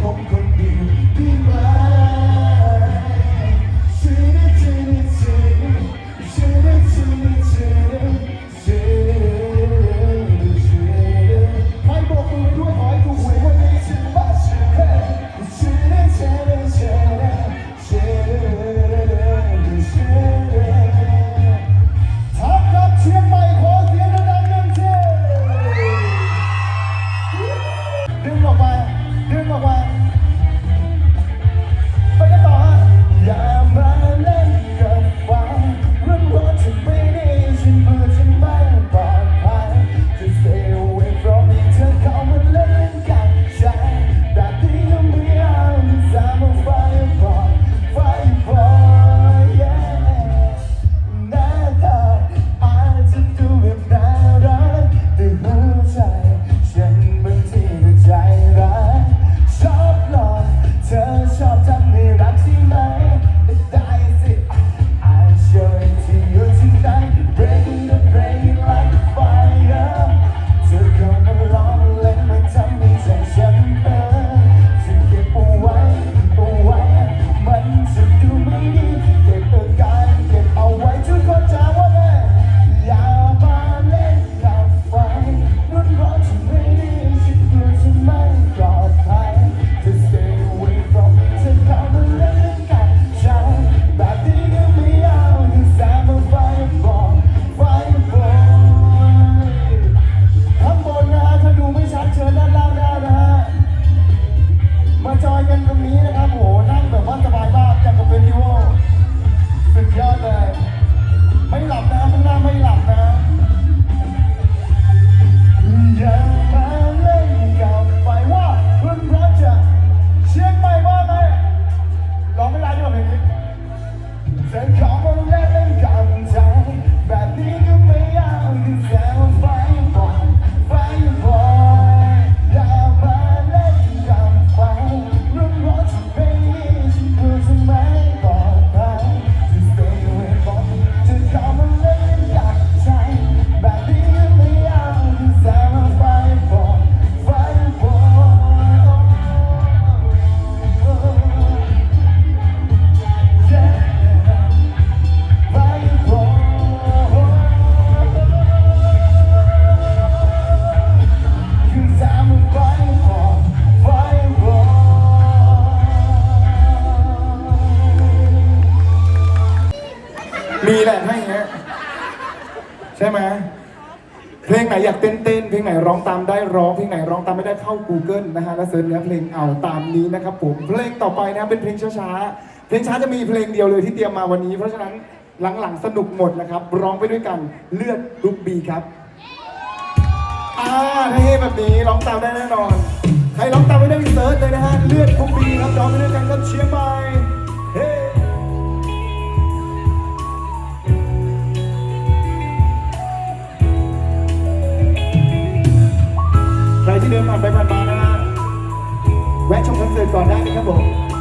ผมคนเดียวที่มา Thank you. ใช่ไหมเพลงไหนอยากเต้นเต้นเพลงไหนร้องตามได้ร้องเพลงไหนร้องตามไม่ได้เข้า Google นะฮะแล้วเสิร์ชเนื้อเพลงเอาตามนี้นะครับผมเพลงต่อไปนะเป็นเพลงช้าๆเพลงช้าจะมีเพลงเดียวเลยที่เตรียมมาวันนี้ เพราะฉะนั้นหลังๆสนุกหมดนะครับ ร้องไปด้วยกันเลือดลุกบีครับอ่าถ้าเฮแบบนี้ร้องตามได้แน่นอน ใครร้องตามไม่ได้ไป ก่อนได้นะครับผม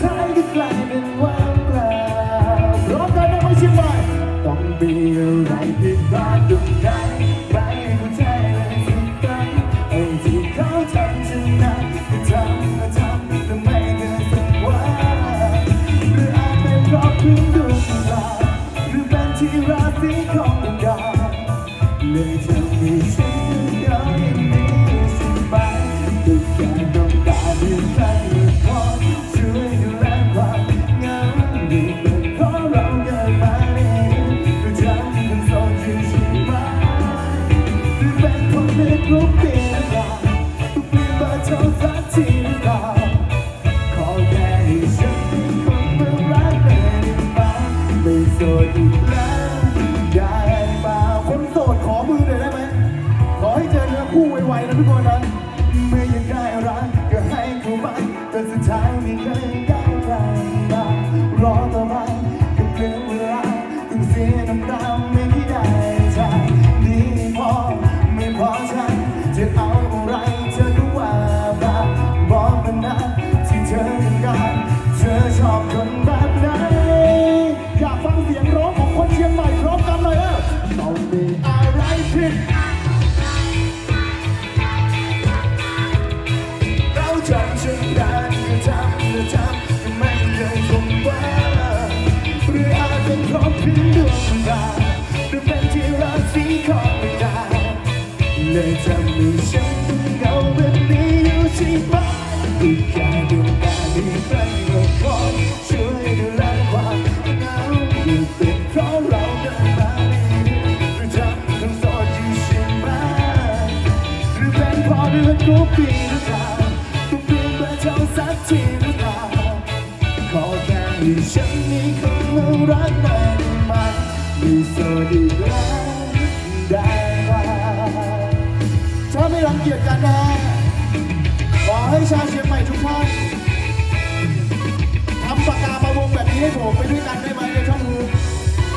แคนเลือกรูปเปล่าทุกเปลี่ยนเบอร์โทรสักทีหรือเปล่าขอแค่ให้ฉันเป็นคนเมื่อรักไม่ได้ไหมไม่โสดอีกแล้วได้มาคนโสดขอมือหน่อยได้ไหมขอให้เจอเนื้อคู่ไวๆนะทุกคนนะ ที่รือเาขอแค่ให้ฉันมีคนรักหน่อยได้ไหมมีโซดีแล้วได้ไหมถ้าไม่รังเกียจกันนะขอให้ชาเชียงใหม่ทุกท่านทำปากกามาวงแบบนี้ให้ผมไปด้วยกันได้ไหมในช่องมือ